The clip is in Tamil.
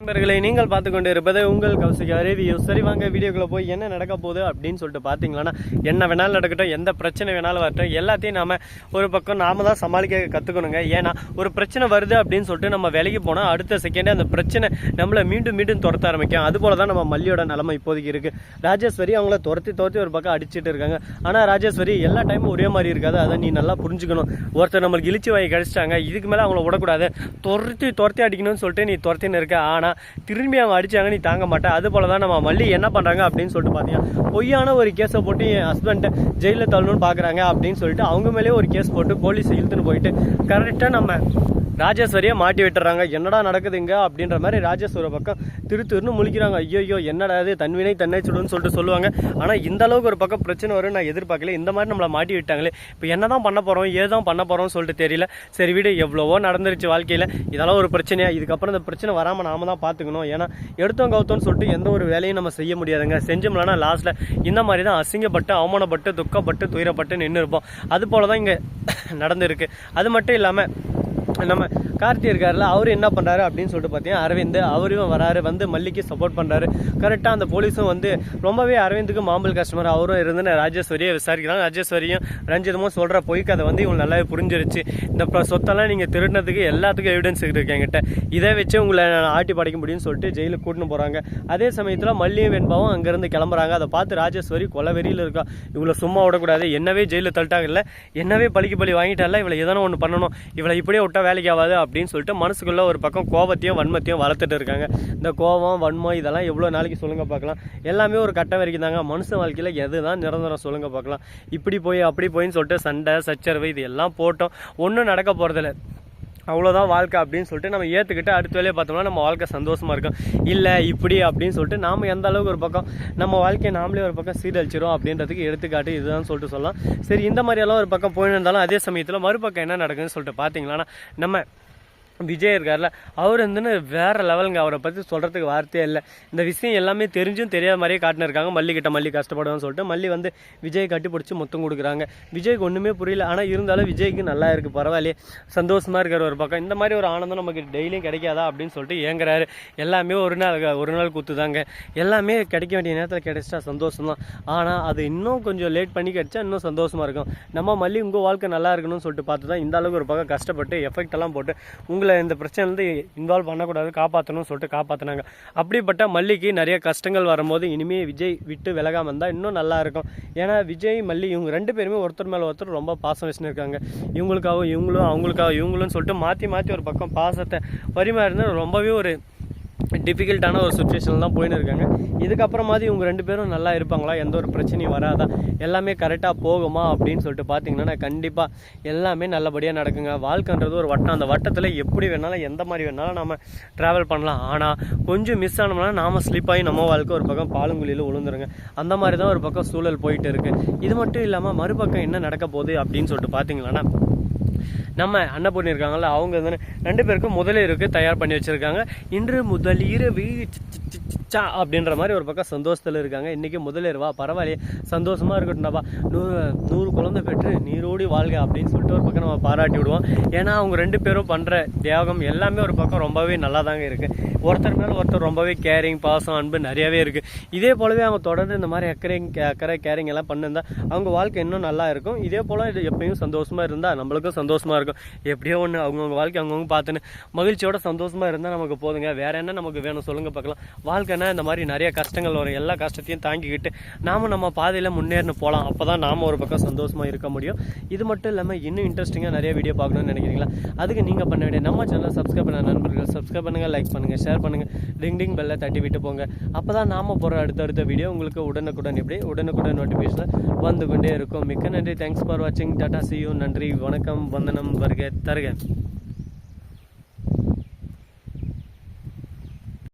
நண்பர்களை நீங்கள் பார்த்து கொண்டு இருப்பது உங்கள் கௌசிகா ரிவ்யூ சரி வாங்க வீடியோக்குள்ள போய் என்ன நடக்க போகுது அப்படின்னு சொல்லிட்டு பார்த்தீங்களன்னா என்ன வேணாலும் நடக்கட்டும் எந்த பிரச்சனை வேணாலும் வரட்டும் எல்லாத்தையும் நாம ஒரு பக்கம் நாம தான் சமாளிக்க கற்றுக்கணுங்க ஏன்னா ஒரு பிரச்சனை வருது அப்படின்னு சொல்லிட்டு நம்ம விலைக்கு போனால் அடுத்த செகண்டே அந்த பிரச்சனை நம்மளை மீண்டும் மீண்டும் துரத்த ஆரம்பிக்கும். அதுபோல் தான் நம்ம மல்லியோட நிலைமை இப்போதைக்கு இருக்கு. ராஜேஸ்வரி அவங்கள துரத்தி துரத்தி ஒரு பக்கம் அடிச்சிட்டு இருக்காங்க. ஆனால் ராஜேஸ்வரி எல்லா டைமும் ஒரே மாதிரி இருக்காது. அதை நீ நல்லா புரிஞ்சுக்கணும். ஒருத்தர் நம்மளுக்கு இழிச்சு வாங்கி கழிச்சிட்டாங்க இதுக்கு மேலே அவங்கள விடக்கூடாது. துரத்தி துரத்தி அடிக்கணும்னு சொல்லிட்டு நீ துரத்தின்னு இருக்க. ஆனால் திரும்பி அவங்க அடிச்சாங்க நீ தாங்க மாட்டேன் அது போல தான் நம்ம மல்லி என்ன பண்ணுறாங்க அப்படின்னு சொல்லிட்டு பார்த்தீங்கன்னா பொய்யான ஒரு கேஸை போட்டு என் ஹஸ்பண்டை ஜெயிலில் தள்ளணும்னு பார்க்குறாங்க அப்படின்னு சொல்லிட்டு அவங்க மேலேயே ஒரு கேஸ் போட்டு போலீஸ் இழுத்துன்னு போயிட்டு கரெக்டாக நம்ம ராஜேஸ்வரியை மாட்டி விட்டுறாங்க. என்னடா நடக்குதுங்க அப்படின்ற மாதிரி ராஜேஸ்வரி பக்கம் திரு திருன்னு முழிக்கிறாங்க. ஐயோ என்னடா இது? தன்வினை தன்னை சுடுன்னு சொல்லிட்டு சொல்லுவாங்க. ஆனால் இந்த அளவுக்கு ஒரு பக்கம் பிரச்சனை வரும் நான் எதிர்பார்க்கல. இந்த மாதிரி நம்மளை மாட்டி விட்டாங்களே. இப்போ என்ன தான் பண்ண போகிறோம் ஏதான் பண்ண போகிறோம்னு சொல்லிட்டு தெரியல. சரி வீடு எவ்வளவோ நடந்துருச்சு வாழ்க்கையில். இதெல்லாம் ஒரு பிரச்சனையா? இதுக்கப்புறம் இந்த பிரச்சனை வராமல் நாம தான் பார்த்துக்கணும். ஏன்னா எடுத்தோம் கவுத்தோம்னு சொல்லிட்டு எந்த ஒரு வேலையும் நம்ம செய்ய முடியாதுங்க. செஞ்சோம்லனா லாஸ்ட்டில் இந்த மாதிரி தான் அசிங்கப்பட்டு அவமானப்பட்டு துக்கப்பட்டு துயரப்பட்டு நின்று இருப்போம் அது போல தான் இங்கே நடந்திருக்கு. அது மட்டும் இல்லாமல் நம்ம கார்த்தி இருக்கார்ல அவர் என்ன பண்ணுறாரு அப்படின்னு சொல்லிட்டு பார்த்தீங்கன்னா அரவிந்த் அவரும் வராரு வந்து மல்லிக்கு சப்போர்ட் பண்ணுறாரு கரெக்டாக அந்த போலீஸும் வந்து ரொம்பவே அரவிந்துக்கு மாம்பல் கஸ்டமர் அவரும் இருந்து ராஜேஸ்வரியை விசாரிக்கிறாங்க. ராஜேஸ்வரியும் ரஞ்சிதமும் சொல்கிற பொய்க்கு அதை வந்து இவங்க நல்லாவே புரிஞ்சிருச்சு. இந்த சொத்தெல்லாம் நீங்கள் திருடினதுக்கு எல்லாத்துக்கும் எவிடன்ஸ் இருக்கேன் என்கிட்ட. இதை வச்சு உங்களை நான் ஆட்டி படைக்க முடியும்னு சொல்லிட்டு ஜெயிலுக்கு கூட்டின்னு போகிறாங்க அதே சமயத்தில் மல்லியும் வெண்பாவும் அங்கேருந்து கிளம்புறாங்க. அதை பார்த்து ராஜேஸ்வரி கொலை வெறியில் இருக்கா. இவளை சும்மா விடக்கூடாது. என்னவே ஜெயிலில் தள்ளிட்டாங்கல்ல. என்னவே பழிக்கு பழி வாங்கிட்டால இவளை எதனா ஒன்று பண்ணணும். இவளை இப்படியே விட்டா வேலைக்கு ஆகாது அப்படின்னு சொல்லிட்டு மனசுக்குள்ள ஒரு பக்கம் கோபத்தையும் வன்மத்தையும் வளர்த்துட்டு இருக்காங்க. இந்த கோபம் வன்மம் இதெல்லாம் எவ்வளோ நாளைக்கு சொல்லுங்க பார்க்கலாம். எல்லாமே ஒரு கட்டம் வரைக்கும் தாங்க. மனுஷன் வாழ்க்கையில் எது தான் நிரந்தரம் சொல்லுங்க பார்க்கலாம். இப்படி போய் அப்படி போயின்னு சொல்லிட்டு சண்டை சச்சரவு இது எல்லாம் போட்டோம். ஒன்றும் நடக்க போகிறதில்ல அவ்வளோதான் வாழ்க்கை அப்படின்னு சொல்லிட்டு நம்ம ஏற்றுக்கிட்டு அடுத்த வேலையை பார்த்தோம்னா நம்ம வாழ்க்கை சந்தோஷமாக இருக்கும். இல்லை இப்படி அப்படின்னு சொல்லிட்டு நாம் எந்த அளவுக்கு ஒரு பக்கம் நம்ம வாழ்க்கையை நாமளே ஒரு பக்கம் சீரழிச்சிரும் அப்படின்றதுக்கு எடுத்துக்காட்டு இதுதான் சொல்லிட்டு சொல்லலாம். சரி இந்த மாதிரியெல்லாம் ஒரு பக்கம் போயின்னு இருந்தாலும் அதே சமயத்தில் மறுபக்கம் என்ன நடக்குதுன்னு சொல்லிட்டு பார்த்தீங்களா நம்ம விஜய் இருக்கார்ல அவர் வந்துன்னு வேற லெவலுங்க. அவரை பற்றி சொல்கிறதுக்கு வார்த்தையே இல்லை. இந்த விஷயம் எல்லாமே தெரிஞ்சும் தெரியாத மாதிரியே காட்டினிருக்காங்க. மல்லி கிட்ட மல்லி கஷ்டப்படுவோம்னு சொல்லிட்டு மல்லி வந்து விஜய் கட்டி பிடிச்சி முத்தம் கொடுக்குறாங்க. விஜய்க்கு ஒன்றுமே புரியல. ஆனால் இருந்தாலும் விஜய்க்கு நல்லா இருக்குது பரவாயில்லையே. சந்தோஷமாக இருக்கிற ஒரு பக்கம். இந்த மாதிரி ஒரு ஆனந்தம் நமக்கு டெய்லியும் கிடைக்காதா அப்படின்னு சொல்லிட்டு ஏங்குறாரு. எல்லாமே ஒரு நாள் ஒரு நாள் குத்துதாங்க. எல்லாமே கிடைக்க வேண்டிய நேரத்தில் கிடைச்சிட்டா சந்தோஷம் தான் ஆனால் அது இன்னும் கொஞ்சம் லேட் பண்ணி கிடைச்சா இன்னும் சந்தோஷமாக இருக்கும். நம்ம மல்லி உங்கள் வாழ்க்கை நல்லா இருக்கணும்னு சொல்லிட்டு பார்த்து தான் இந்த அளவுக்கு ஒரு பக்கம் கஷ்டப்பட்டு எஃபெக்ட் எல்லாம் போட்டு உங்களை இந்த பிரச்சனைலேருந்து இன்வால்வ் பண்ணக்கூடாது காப்பாற்றணும்னு சொல்லிட்டு காப்பாற்றினாங்க அப்படிப்பட்ட மல்லிக்கு நிறைய கஷ்டங்கள் வரும்போது இனிமேல் விஜய் விட்டு விலகாம இருந்தால் இன்னும் நல்லா இருக்கும். ஏன்னா விஜய் மல்லி இவங்க ரெண்டு பேருமே ஒருத்தர் மேலே ஒருத்தர் ரொம்ப பாசம் வச்சுன்னு இருக்காங்க இவங்களுக்காகவும் இவங்களும் அவங்களுக்காக இவங்களும் சொல்லிட்டு மாற்றி மாற்றி ஒரு பக்கம் பாசத்தை பரிமாறினா ரொம்பவே ஒரு டிஃபிகல்ட்டான ஒரு சுச்சுவேஷனில் தான் போயின்னு இருக்காங்க. இதுக்கப்புறமாவது இவங்க ரெண்டு பேரும் நல்லா இருப்பாங்களா? எந்த ஒரு பிரச்சனையும் வராதா? எல்லாமே கரெக்டாக போகுமா? அப்படின்னு சொல்லிட்டு பார்த்தீங்கன்னா கண்டிப்பாக எல்லாமே நல்லபடியாக நடக்குங்க. வாழ்க்கைன்றது ஒரு வட்டம். அந்த வட்டத்தில் எப்படி வேணாலும் எந்த மாதிரி வேணாலும் நம்ம ட்ராவல் பண்ணலாம். ஆனால் கொஞ்சம் மிஸ் ஆனோம்னா நாம ஸ்லிப் ஆகி நம்ம வாழ்க்கை ஒரு பக்கம் பாலுங்குழியில் விழுந்துருங்க அந்த மாதிரி தான் ஒரு பக்கம் சூழல் போயிட்டு இருக்குது இது மட்டும் இல்லாமல் மறுபக்கம் என்ன நடக்க போகுது அப்படின்னு சொல்லிட்டு பார்த்தீங்களன்னா நம்ம அன்னபூர்ணி இருக்காங்கல்ல அவங்க வந்து ரெண்டு பேருக்கும் முதலீருக்கு தயார் பண்ணி வச்சிருக்காங்க. இன்று முதலீரவு சி- அப்படின்ற மாதிரி ஒரு பக்கம் சந்தோஷத்தில் இருக்காங்க. இன்றைக்கி முதலீர்வா பரவாயில்லையே. சந்தோஷமாக இருக்கட்டும்டாப்பா நூறு நூறு குழந்தை பெற்று நீரோடி வாழ்க அப்படின்னு சொல்லிட்டு ஒரு பக்கம் நம்ம பாராட்டி விடுவோம். ஏன்னா அவங்க ரெண்டு பேரும் பண்ணுற தியாகம் எல்லாமே ஒரு பக்கம் ரொம்பவே நல்லா தாங்க இருக்குது ஒருத்தர் மேலே ஒருத்தர் ரொம்பவே கேரிங் பாசம் அன்பு நிறையவே இருக்குது இதே போலவே அவங்க தொடர்ந்து இந்த மாதிரி அக்கறை அக்கறை கேரிங் எல்லாம் பண்ணிருந்தா அவங்க வாழ்க்கை இன்னும் நல்லா இருக்கும். இதே போல் இது எப்பயும் சந்தோஷமாக இருந்தால் நம்மளுக்கும் சந்தோஷமாக இருக்கும். எப்படியோ ஒன்று அவங்கவுங்க வாழ்க்கை அவங்கவுங்க பார்த்துன்னு மகிழ்ச்சியோட சந்தோஷமாக இருந்தால் நமக்கு போதுங்க. வேறு என்ன நமக்கு வேணும் சொல்லுங்கள் பார்க்கலாம். வாழ்க்கை வாழ்க்கைனா இந்த மாதிரி நிறைய கஷ்டங்கள் வரும். எல்லா கஷ்டத்தையும் தாங்கிக்கிட்டு நாம நம்ம பாதையில் முன்னேறினு போகலாம் அப்போ தான் நாம ஒரு பக்கம் சந்தோஷமா இருக்க முடியும். இது மட்டும் இல்லாமல் இன்னும் இன்ட்ரெஸ்டிங்காக நிறைய வீடியோ பார்க்கணும்னு நினைக்கிறீங்களா? அதுக்கு நீங்கள் பண்ண வேண்டிய நம்ம சேனலை சப்ஸ்கிரைப் பண்ண நண்பர்கள் சப்ஸ்கிரைப் பண்ணுங்க லைக் பண்ணுங்க ஷேர் பண்ணுங்க. டிங் டிங் பெல்லை தட்டி விட்டு போங்க. அப்போ தான் நாம போகிற அடுத்தடுத்த வீடியோ உங்களுக்கு உடனுக்குடன் எப்படி? உடனுக்குடன் நோட்டிஃபிகேஷன் வந்து கொண்டே இருக்கும். மிக்க நன்றி. தேங்க்ஸ் ஃபார் வாட்சிங் டாடா சியூ நன்றி. வணக்கம். வந்தனம். வருக. தருக.